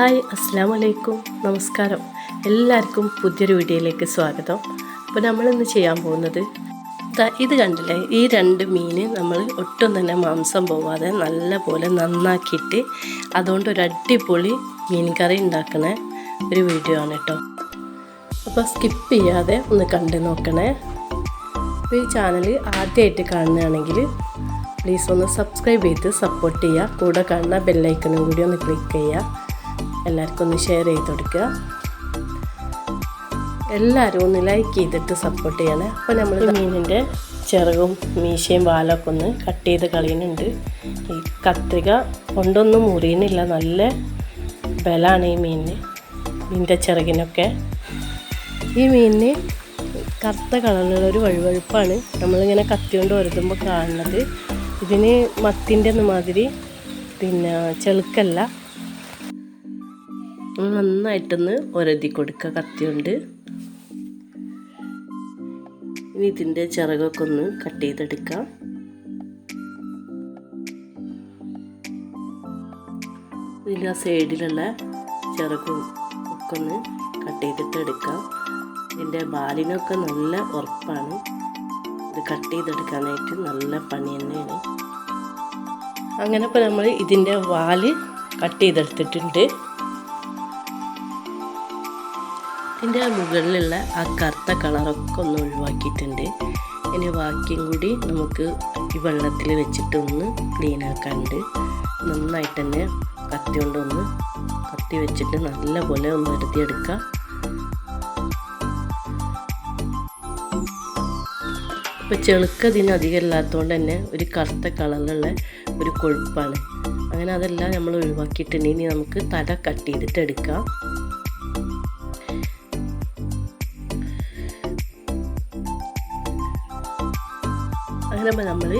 Hi അസ്സാം വലൈക്കും നമസ്കാരം. എല്ലാവർക്കും പുതിയൊരു വീഡിയോയിലേക്ക് സ്വാഗതം. അപ്പോൾ നമ്മളിന്ന് ചെയ്യാൻ പോകുന്നത് ഇത് കണ്ടില്ലേ? ഈ രണ്ട് മീൻ നമ്മൾ ഒട്ടും തന്നെ മാംസം പോവാതെ നല്ല പോലെ നന്നാക്കിയിട്ട് അതുകൊണ്ട് ഒരു അടിപൊളി മീൻ കറി ഉണ്ടാക്കുന്ന ഒരു വീഡിയോ ആണ് കേട്ടോ. അപ്പോൾ സ്കിപ്പ് ചെയ്യാതെ ഒന്ന് കണ്ടു നോക്കണേ. അപ്പോൾ ഈ ചാനൽ ആദ്യമായിട്ട് കാണുകയാണെങ്കിൽ പ്ലീസ് ഒന്ന് സബ്സ്ക്രൈബ് ചെയ്ത് സപ്പോർട്ട് ചെയ്യുക. കൂടെ കാണുന്ന ബെല്ലൈക്കണും കൂടി ഒന്ന് ക്ലിക്ക് ചെയ്യുക. എല്ലാവർക്കും ഒന്ന് ഷെയർ ചെയ്ത് കൊടുക്കുക. എല്ലാവരും ഒന്ന് ലൈക്ക് ചെയ്തിട്ട് സപ്പോർട്ട് ചെയ്യണേ. അപ്പോൾ നമ്മൾ മീനിന്റെ ചിറകും മീശയും വാലൊക്കെ ഒന്ന് കട്ട് ചെയ്ത് കളയുന്നുണ്ട്. ഈ കത്രിക കൊണ്ടൊന്നും മുറിയുന്നില്ല. നല്ല ബലമാണ് ഈ മീനിന്. മീനിന്റെ ചിറകിനൊക്കെ. ഈ മീനിന് കറുത്ത കളറിലുള്ള ഒരു വഴുവഴുപ്പാണ്. നമ്മളിങ്ങനെ കത്തി കൊണ്ട് വരുത്തുമ്പോൾ കാണുന്നത്. ഇതിന് മത്തിന്റെ മാതിരി പിന്നെ ചെളുക്കല്ല. നന്നായിട്ടൊന്ന് ഒരതി കൊടുക്കുക കത്തി കൊണ്ട് ഇനി ഇതിന്റെ ചിറകൊക്കെ ഒന്ന് കട്ട് ചെയ്തെടുക്കാം. ഇതിന്റെ ആ സൈഡിലുള്ള ചിറകും ഒക്കെ ഒന്ന് കട്ട് ചെയ്തിട്ട് എടുക്കാം ഇതിന്റെ ബാലിനൊക്കെ നല്ല ഉറപ്പാണ്. ഇത് കട്ട് ചെയ്തെടുക്കാനായിട്ട് നല്ല പണി തന്നെയാണ്. അങ്ങനെ ഇപ്പോൾ നമ്മൾ ഇതിന്റെ വാൽ കട്ട് ചെയ്തെടുത്തിട്ടുണ്ട്. ഇതിന്റെ മുകളിലുള്ള ആ കറുത്ത കളറൊക്കെ ഒന്ന് ഒഴിവാക്കിയിട്ടുണ്ട്. ഇനി ബാക്കിയും കൂടി നമുക്ക് ഈ വെള്ളത്തിൽ വെച്ചിട്ട് ഒന്ന് ക്ലീൻ ആക്കാനുണ്ട്. നന്നായിട്ട് തന്നെ കത്തി കൊണ്ടൊന്ന് കത്തി വെച്ചിട്ട് നല്ലപോലെ ഒന്ന് എടുത്തിയെടുക്കുക ഇപ്പോൾ ചെളുക്ക് ഇതിന് അധികം ഇല്ലാത്തതുകൊണ്ട് തന്നെ ഒരു കറുത്ത കളറിലുള്ള ഒരു കൊഴുപ്പാണ്. അങ്ങനെ അതെല്ലാം നമ്മൾ ഒഴിവാക്കിയിട്ടുണ്ടെങ്കിൽ നമുക്ക് തല കട്ട് ചെയ്തിട്ട് എടുക്കാം. അങ്ങനെ നമ്മൾ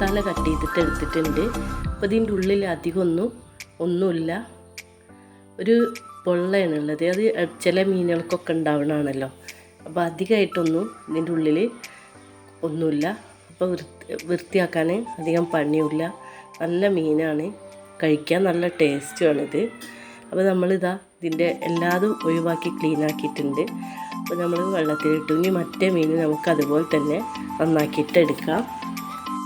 തല കട്ട് ചെയ്തിട്ട് എടുത്തിട്ടുണ്ട്. അപ്പോൾ ഇതിന്റെ ഉള്ളിൽ അധികം ഒന്നും ഒന്നുമില്ല. ഒരു പൊള്ളയാണുള്ളത് അത് ചില മീനുകൾക്കൊക്കെ ഉണ്ടാവണമാണല്ലോ അപ്പോൾ അധികമായിട്ടൊന്നും ഇതിന്റെ ഉള്ളിൽ ഒന്നുമില്ല. അപ്പോൾ വൃത്തി വൃത്തിയാക്കാൻ അധികം പണിയില്ല നല്ല മീനാണ്. കഴിക്കാൻ നല്ല ടേസ്റ്റുമാണിത് അപ്പോൾ നമ്മളിതാ ഇതിന്റെ എല്ലാതും ഒഴിവാക്കി ക്ലീൻ ആക്കിയിട്ടുണ്ട് അപ്പോൾ നമ്മൾ വെള്ളത്തിലിട്ടു ഇനി മറ്റേ മീൻ നമുക്ക് അതുപോലെ തന്നെ നന്നാക്കിയിട്ട് എടുക്കാം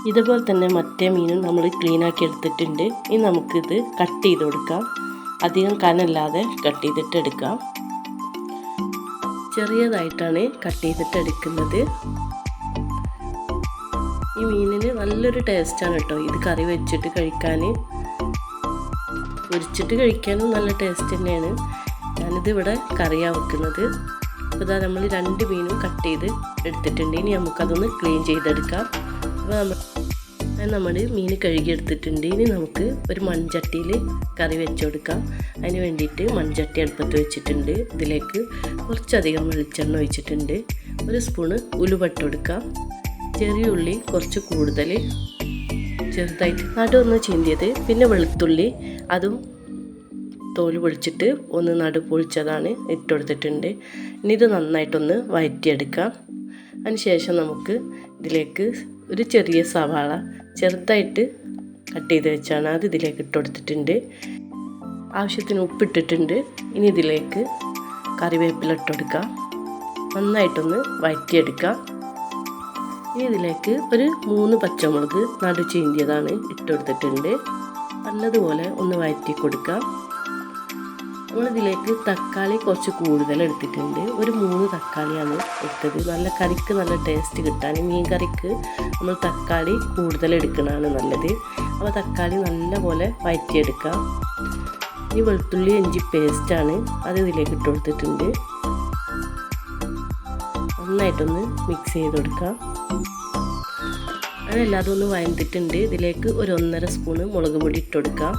ഇതുപോലെ തന്നെ മറ്റേ മീനും നമ്മൾ ക്ലീനാക്കി എടുത്തിട്ടുണ്ട്. ഇനി നമുക്കിത് കട്ട് ചെയ്ത് കൊടുക്കാം. അധികം കനല്ലാതെ കട്ട് ചെയ്തിട്ട് എടുക്കാം ചെറിയതായിട്ടാണ് കട്ട് ചെയ്തിട്ട് എടുക്കുന്നത് ഈ മീനിന് നല്ലൊരു ടേസ്റ്റാണ് കേട്ടോ. ഇത് കറി വെച്ചിട്ട് കഴിക്കാൻ പൊരിച്ചിട്ട് കഴിക്കാനും നല്ല ടേസ്റ്റ് തന്നെയാണ്. ഞാനിത് ഇവിടെ കറിയാ വെക്കുന്നത്. അപ്പോൾ ഇതാ നമ്മൾ രണ്ട് മീനും കട്ട് ചെയ്ത് എടുത്തിട്ടുണ്ട്. ഇനി നമുക്കതൊന്ന് ക്ലീൻ ചെയ്തെടുക്കാം. അപ്പോൾ നമ്മൾ നമ്മൾ മീൻ കഴുകിയെടുത്തിട്ടുണ്ട് ഇനി നമുക്ക് ഒരു മൺചട്ടിയിൽ കറി വെച്ചുകൊടുക്കാം അതിന് വേണ്ടിയിട്ട് മൺചട്ടി അടുപ്പത്ത് വെച്ചിട്ടുണ്ട്. ഇതിലേക്ക് കുറച്ചധികം വെളിച്ചെണ്ണ ഒഴിച്ചിട്ടുണ്ട്. ഒരു സ്പൂണ് ഉലുവട്ട് ചെറിയ ഉള്ളി കുറച്ച് കൂടുതൽ ചെറുതായിട്ട് നടുവൊന്ന് ചീന്തിയത്. പിന്നെ വെളുത്തുള്ളി. അതും തോൽ പൊളിച്ചിട്ട് ഒന്ന് നടു പൊളിച്ചതാണ് ഇട്ടുകൊടുത്തിട്ടുണ്ട് ഇനി ഇത് നന്നായിട്ടൊന്ന് വഴറ്റിയെടുക്കാം അതിനുശേഷം നമുക്ക് ഇതിലേക്ക് ഒരു ചെറിയ സവാള ചെറുതായിട്ട് കട്ട് ചെയ്ത് വെച്ചാണ് അത് ഇതിലേക്ക് ഇട്ടുകൊടുത്തിട്ടുണ്ട് ആവശ്യത്തിന് ഉപ്പിട്ടിട്ടുണ്ട്. ഇനി ഇതിലേക്ക് കറിവേപ്പില ഇട്ടെടുക്കാം. നന്നായിട്ടൊന്ന് വഴറ്റിയെടുക്കാം ഇനി ഇതിലേക്ക് ഒരു മൂന്ന് പച്ചമുളക് നടു ചീന്തിയതാണ് ഇട്ടുകൊടുത്തിട്ടുണ്ട് നല്ലതുപോലെ ഒന്ന് വഴറ്റി കൊടുക്കാം നമ്മളിതിലേക്ക് തക്കാളി കുറച്ച് കൂടുതൽ എടുത്തിട്ടുണ്ട്. ഒരു മൂന്ന് തക്കാളിയാണ് എടുത്തത്. നല്ല കറിക്ക് നല്ല ടേസ്റ്റ് കിട്ടാൻ. മീൻ കറിക്ക് നമ്മൾ തക്കാളി കൂടുതൽ എടുക്കുന്നതാണ് നല്ലത്. അപ്പോൾ തക്കാളി നല്ലപോലെ വഴറ്റിയെടുക്കാം ഈ വെളുത്തുള്ളി ഇഞ്ചി പേസ്റ്റാണ് അത് ഇതിലേക്ക് ഇട്ട് കൊടുത്തിട്ടുണ്ട്. നന്നായിട്ടൊന്ന് മിക്സ് ചെയ്ത് കൊടുക്കാം അതെല്ലാതും ഒന്ന് വഴന്നിട്ടുണ്ട് ഇതിലേക്ക് ഒരു ഒന്നര സ്പൂണ് മുളക് പൊടി ഇട്ട് കൊടുക്കാം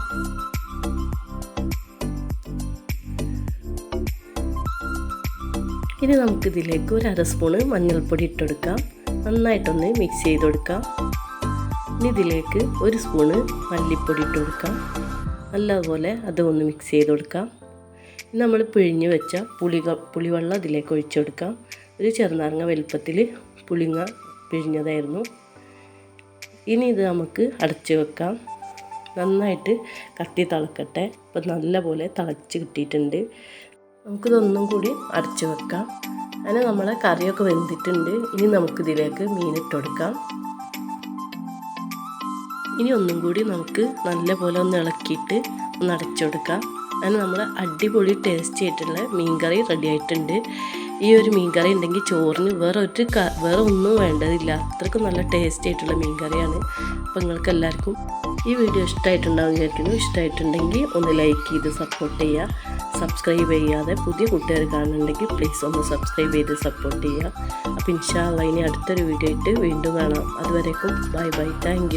ഇനി നമുക്കിതിലേക്ക് ഒരു അര സ്പൂണ് മഞ്ഞൾപ്പൊടി ഇട്ടെടുക്കാം. നന്നായിട്ടൊന്ന് മിക്സ് ചെയ്ത് കൊടുക്കാം ഇനി ഇതിലേക്ക് ഒരു സ്പൂണ് മല്ലിപ്പൊടി ഇട്ട് കൊടുക്കാം നല്ലതുപോലെ അത് ഒന്ന് മിക്സ് ചെയ്ത് കൊടുക്കാം ഇനി നമ്മൾ പിഴിഞ്ഞ് വെച്ച പുളി പുളിവെള്ളം അതിലേക്ക് ഒഴിച്ചു കൊടുക്കാം ഒരു ചെറുനാരങ്ങ വലുപ്പത്തിൽ പുളിങ്ങ പിഴിഞ്ഞതായിരുന്നു. ഇനി ഇത് നമുക്ക് അടച്ചു വെക്കാം. നന്നായിട്ട് കത്തി തിളക്കട്ടെ. ഇപ്പം നല്ല പോലെ തിളച്ച് കിട്ടിയിട്ടുണ്ട്. നമുക്കിതൊന്നും കൂടി അടച്ചു വെക്കാം. അങ്ങനെ നമ്മളെ കറിയൊക്കെ വെന്തിട്ടുണ്ട്. ഇനി നമുക്കിതിലേക്ക് മീനിട്ട് കൊടുക്കാം ഇനി ഒന്നും കൂടി നമുക്ക് നല്ല പോലെ ഒന്ന് ഇളക്കിയിട്ട് ഒന്ന് അടച്ചു കൊടുക്കാം അങ്ങനെ നമ്മൾ അടിപൊളി ടേസ്റ്റ് ആയിട്ടുള്ള മീൻകറി റെഡി ആയിട്ടുണ്ട്. ഈ ഒരു മീൻകറി ഉണ്ടെങ്കിൽ ചോറിന് വേറെ ഒരു വേറെ ഒന്നും വേണ്ടതില്ല. അത്രക്കും നല്ല ടേസ്റ്റി ആയിട്ടുള്ള മീൻകറിയാണ്. അപ്പോൾ നിങ്ങൾക്ക് എല്ലാവർക്കും ഈ വീഡിയോ ഇഷ്ടമായിട്ടുണ്ടാവും വിചാരിക്കുന്നു. ഇഷ്ടമായിട്ടുണ്ടെങ്കിൽ ഒന്ന് ലൈക്ക് ചെയ്ത് സപ്പോർട്ട് ചെയ്യുക. സബ്സ്ക്രൈബ് ചെയ്യാതെ പുതിയ കൂട്ടുകാർ കാണുന്നുണ്ടെങ്കിൽ പ്ലീസ് ഒന്ന് സബ്സ്ക്രൈബ് ചെയ്ത് സപ്പോർട്ട് ചെയ്യുക. അപ്പോൾ ഇൻഷാല്ല ഇനി അടുത്തൊരു വീഡിയോ ആയിട്ട് വീണ്ടും കാണാം. അതുവരേക്കും ബൈ ബൈ താങ്ക്